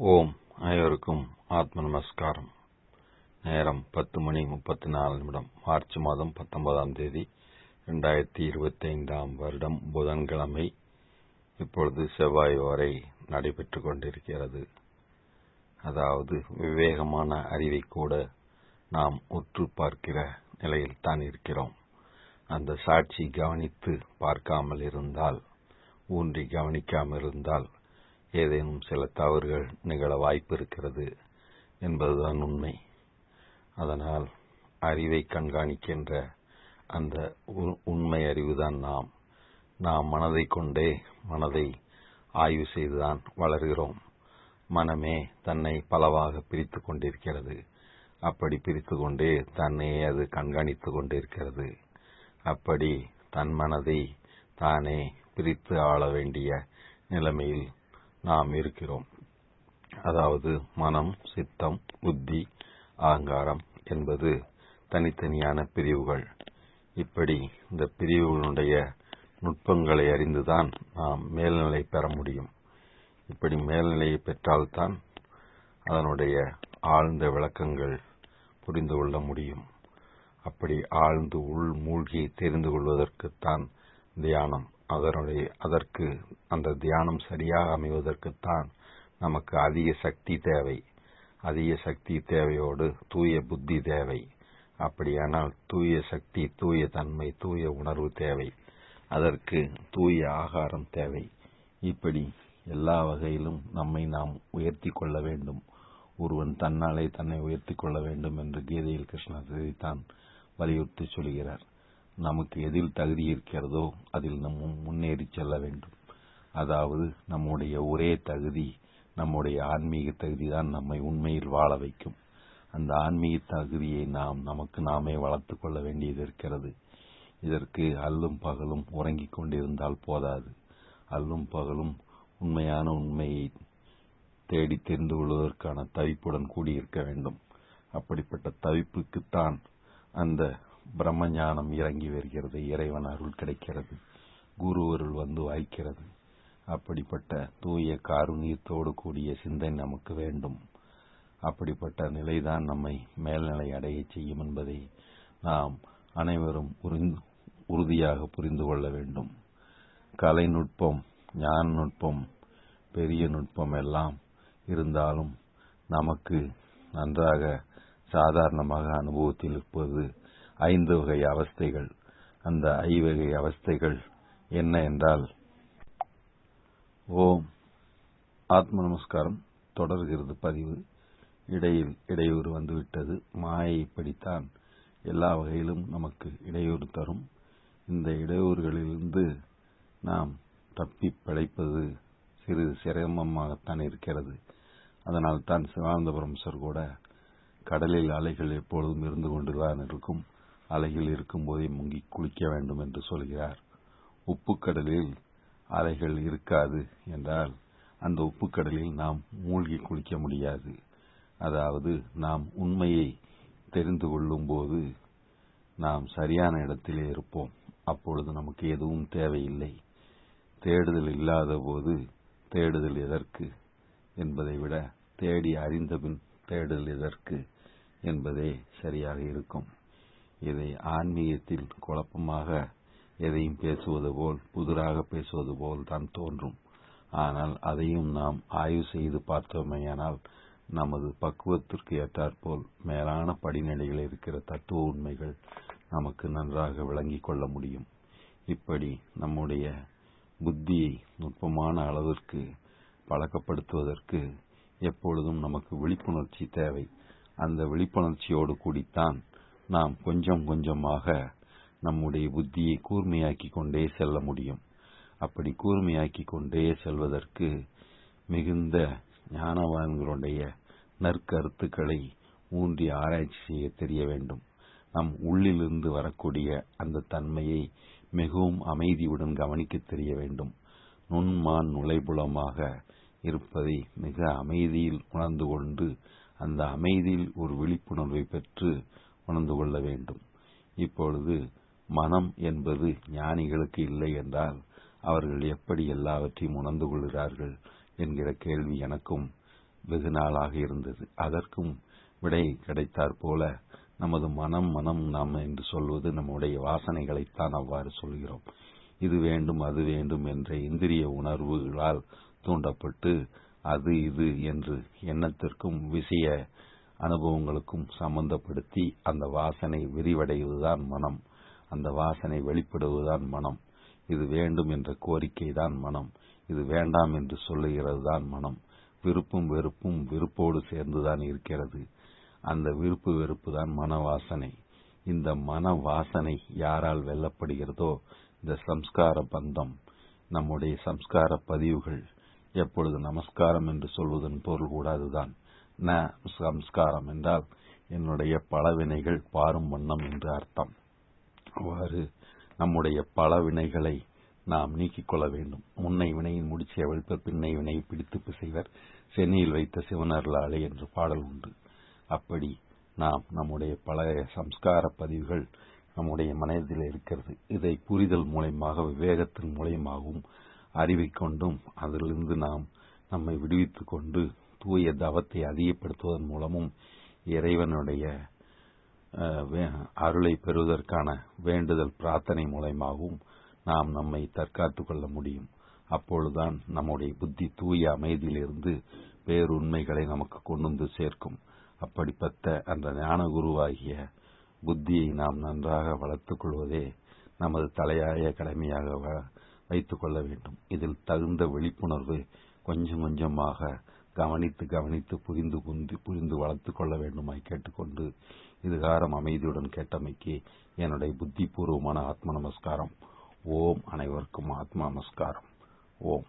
ஓம். அனைவருக்கும் ஆத்ம நமஸ்காரம். நேரம் பத்து மணி முப்பத்தி நாலு நிமிடம். மார்ச் மாதம் பத்தொன்பதாம் தேதி இரண்டாயிரத்தி இருபத்தி ஐந்தாம் வருடம் புதன்கிழமை. இப்பொழுது செவ்வாய் வரை நடைபெற்றுக் கொண்டிருக்கிறது. அதாவது விவேகமான அறிவை கூட நாம் உற்று பார்க்கிற நிலையில் தான் இருக்கிறோம். அந்த சாட்சி கவனித்து பார்க்காமல் இருந்தால் ஊன்றி கவனிக்காமல் இருந்தால் ஏதேனும் சில தவறுகள் நிகழ வாய்ப்பு இருக்கிறது என்பதுதான் உண்மை. அதனால் அறிவை கண்காணிக்கின்ற அந்த உண்மை அறிவுதான் நாம். நாம் மனதை கொண்டே மனதை ஆய்வு செய்துதான் வளர்கிறோம். மனமே தன்னை பலவாக பிரித்து கொண்டிருக்கிறது. அப்படி பிரித்து கொண்டே தன்னையே அது கண்காணித்துக் கொண்டிருக்கிறது. அப்படி தன் மனதை தானே பிரித்து ஆள வேண்டிய நிலைமையில் நாம் இருக்கிறோம். அதாவது மனம் சித்தம் புத்தி அகங்காரம் என்பது தனித்தனியான பிரிவுகள். இப்படி இந்த பிரிவுகளுடைய நுட்பங்களை அறிந்துதான் நாம் மேல்நிலை பெற முடியும். இப்படி மேல்நிலையை பெற்றால்தான் அதனுடைய ஆழ்ந்த விளக்கங்கள் புரிந்து கொள்ள முடியும். அப்படி ஆழ்ந்து உள் மூழ்கி தெரிந்து கொள்வதற்குத்தான் தியானம் அதனுடைய அதற்கு அந்த தியானம் சரியாக அமைவதற்குத்தான் நமக்கு அதிக சக்தி தேவை. அதிக சக்தி தேவையோடு தூய புத்தி தேவை. அப்படியானால் தூய சக்தி தூய தன்மை தூய உணர்வு தேவை. அதற்கு தூய ஆகாரம் தேவை. இப்படி எல்லா வகையிலும் நம்மை நாம் உயர்த்தி கொள்ள வேண்டும். ஒருவன் தன்னாலே தன்னை உயர்த்தி கொள்ள வேண்டும் என்று கீதையில் கிருஷ்ணர் தான் வலியுறுத்தி சொல்கிறார் நமக்கு எதில் தகுதி இருக்கிறதோ அதில் நம் முன்னேறி செல்ல வேண்டும். அதாவது நம்முடைய ஒரே தகுதி நம்முடைய ஆன்மீக தகுதி தான் நம்மை உண்மையில் வாழ வைக்கும். அந்த ஆன்மீக தகுதியை நாம் நமக்கு நாமே வளர்த்து கொள்ள வேண்டியது இருக்கிறது. இதற்கு அல்லும் பகலும் உறங்கிக் கொண்டிருந்தால் போதாது. அல்லும் பகலும் உண்மையான உண்மையை தேடி தெரிந்து கொள்வதற்கான தவிப்புடன் கூடியிருக்க வேண்டும். அப்படிப்பட்ட தவிப்புக்குத்தான் அந்த பிரம்ம ஞானம் இறங்கி வருகிறது இறைவன் அருள் கிடைக்கிறது குரு அருள் வந்து வாய்க்கிறது. அப்படிப்பட்ட தூய காருணியத்தோடு கூடிய சிந்தை நமக்கு வேண்டும். அப்படிப்பட்ட நிலைதான் நம்மை மேல்நிலை அடைய செய்யும் என்பதை நாம் அனைவரும் உறுதியாக புரிந்து கொள்ள வேண்டும். கலை நுட்பம் ஞான நுட்பம் பெரிய நுட்பம் எல்லாம் இருந்தாலும் நமக்கு நன்றாக சாதாரணமாக அனுபவத்தில் இருப்பது ஐந்து வகை அவஸ்தைகள். அந்த ஐவகை அவஸ்தைகள் என்ன என்றால் ஓம் ஆத்ம நமஸ்காரம் தொடர்கிறது பதிவு. இடையில் இடையூறு வந்துவிட்டது. மாயை இப்படித்தான் எல்லா வகையிலும் நமக்கு இடையூறு தரும். இந்த இடையூறுகளிலிருந்து நாம் தப்பி பிழைப்பது சிறிது சிரமமாகத்தான் இருக்கிறது. அதனால் தான் சிவானந்தபுரம் சார் கூட கடலில் அலைகள் எப்பொழுதும் இருந்து கொண்டுதான் இருக்கும். அலைகள் இருக்கும்போதே முங்கி குளிக்க வேண்டும் என்று சொல்கிறார். உப்பு கடலில் அலைகள் இருக்காது என்றால் அந்த உப்பு கடலில் நாம் மூழ்கி குளிக்க முடியாது. அதாவது நாம் உண்மையை தெரிந்து கொள்ளும் போது நாம் சரியான இடத்திலே இருப்போம். அப்பொழுது நமக்கு எதுவும் தேவையில்லை. தேடுதல் இல்லாத போது தேடுதல் எதற்கு என்பதை விட தேடி அறிந்தபின் தேடுதல் எதற்கு என்பதே சரியாக இருக்கும். இதை ஆன்மீகத்தில் குழப்பமாக எதையும் பேசுவது போல் புதிராக பேசுவது போல் தான் தோன்றும். ஆனால் அதையும் நாம் ஆய்வு செய்து பார்த்தோமேயானால் நமது பக்குவத்திற்கு ஏற்றாற்போல் மேலான படிநிலைகள் இருக்கிற தத்துவ உண்மைகள் நமக்கு நன்றாக விளங்கிக் கொள்ள முடியும். இப்படி நம்முடைய புத்தியை நுட்பமான அளவிற்கு பழக்கப்படுத்துவதற்கு எப்பொழுதும் நமக்கு விழிப்புணர்ச்சி தேவை. அந்த விழிப்புணர்ச்சியோடு கூடித்தான் நாம் கொஞ்சம் கொஞ்சமாக நம்முடைய புத்தியை கூர்மையாக்கிக் கொண்டே செல்ல முடியும். அப்படி கூர்மையாக்கிக் கொண்டே செல்வதற்கு மிகுந்த ஞானவான்களுடைய நற்கருத்துக்களை ஊன்றி ஆராய்ச்சி செய்ய தெரிய வேண்டும். நம் உள்ளிலிருந்து வரக்கூடிய அந்த தன்மையை மிகவும் அமைதியுடன் கவனிக்க தெரிய வேண்டும். நுண்மான் நுழைபுலமாக இருப்பதை மிக அமைதியில் உணர்ந்து கொண்டு அந்த அமைதியில் ஒரு விழிப்புணர்வை பெற்று உணர்ந்து கொள்ள வேண்டும். இப்பொழுது மனம் என்பது ஞானிகளுக்கு இல்லை என்றால் அவர்கள் எப்படி எல்லாவற்றையும் உணர்ந்து கொள்கிறார்கள் என்கிற கேள்வி எனக்கும் வெகு நாளாக இருந்தது. அதற்கும் விடை கிடைத்தாற் போல நமது மனம் மனம் நாம் என்று சொல்வது நம்முடைய வாசனைகளைத்தான் அவ்வாறு சொல்கிறோம். இது வேண்டும் அது வேண்டும் என்ற இந்திரிய உணர்வுகளால் தூண்டப்பட்டு அது இது என்று எண்ணத்திற்கும் விஷய அனுபவங்களுக்கும் சம்பந்தப்படுத்தி அந்த வாசனை விரிவடைவதுதான் மனம். அந்த வாசனை வெளிப்படுவதுதான் மனம். இது வேண்டும் என்ற கோரிக்கை தான் மனம். இது வேண்டாம் என்று சொல்லுகிறது தான் மனம். விருப்பும் வெறுப்பும் விருப்போடு சேர்ந்துதான் இருக்கிறது. அந்த விருப்பு வெறுப்பு தான் மன வாசனை இந்த மன வாசனை யாரால் வெல்லப்படுகிறதோ இந்த சம்ஸ்கார பந்தம் நம்முடைய சம்ஸ்கார பதிவுகள் எப்பொழுது நமஸ்காரம் என்று சொல்வதன் பொருள் கூட அதுதான். ந சம்ஸ்காரம் என்றால் என்னுடைய பல வினைகள் பாரும் வண்ணம் என்று அர்த்தம். அவ்வாறு நம்முடைய பல வினைகளை நாம் நீக்கிக் கொள்ள வேண்டும். முன்னை வினையின் முடிச்சை அவிழ்ப்ப பின்னை வினையை பிடித்து பிசைவர். சென்னையில் வைத்த சிவனர்களாலே என்று பாடல் உண்டு. அப்படி நாம் நம்முடைய பழைய சம்ஸ்கார பதிவுகள் நம்முடைய மனதில் இருக்கிறது. இதை புரிதல் மூலயமாக விவேகத்தின் மூலயமாகவும் அறிவை கொண்டும் அதிலிருந்து நாம் நம்மை விடுவித்துக் கொண்டு தூய தவத்தை அதிகப்படுத்துவதன் மூலமும் இறைவனுடைய அருளை பெறுவதற்கான வேண்டுதல் பிரார்த்தனை மூலயமாகவும் நாம் நம்மை தற்காத்துக் கொள்ள முடியும். அப்பொழுதுதான் நம்முடைய புத்தி தூய அமைதியிலிருந்து பேருண்மைகளை நமக்கு கொண்டு வந்து சேர்க்கும். அப்படிப்பட்ட அந்த ஞான குருவாகிய புத்தியை நாம் நன்றாக வளர்த்துக் கொள்வதே நமது தலையாய கடமையாக வைத்துக் கொள்ள வேண்டும். இதில் தகுந்த விழிப்புணர்வு கொஞ்சம் கொஞ்சமாக கவனித்து கவனித்து புரிந்து புந்து புரிந்து வளர்த்து கொள்ள வேண்டுமாய் கேட்டுக்கொண்டு இதுகாரம் அமைதியுடன் கேட்டமைக்கு என்னுடைய புத்திபூர்வமான ஆத்ம நமஸ்காரம். ஓம் அனைவருக்கும் ஆத்ம நமஸ்காரம். ஓம்.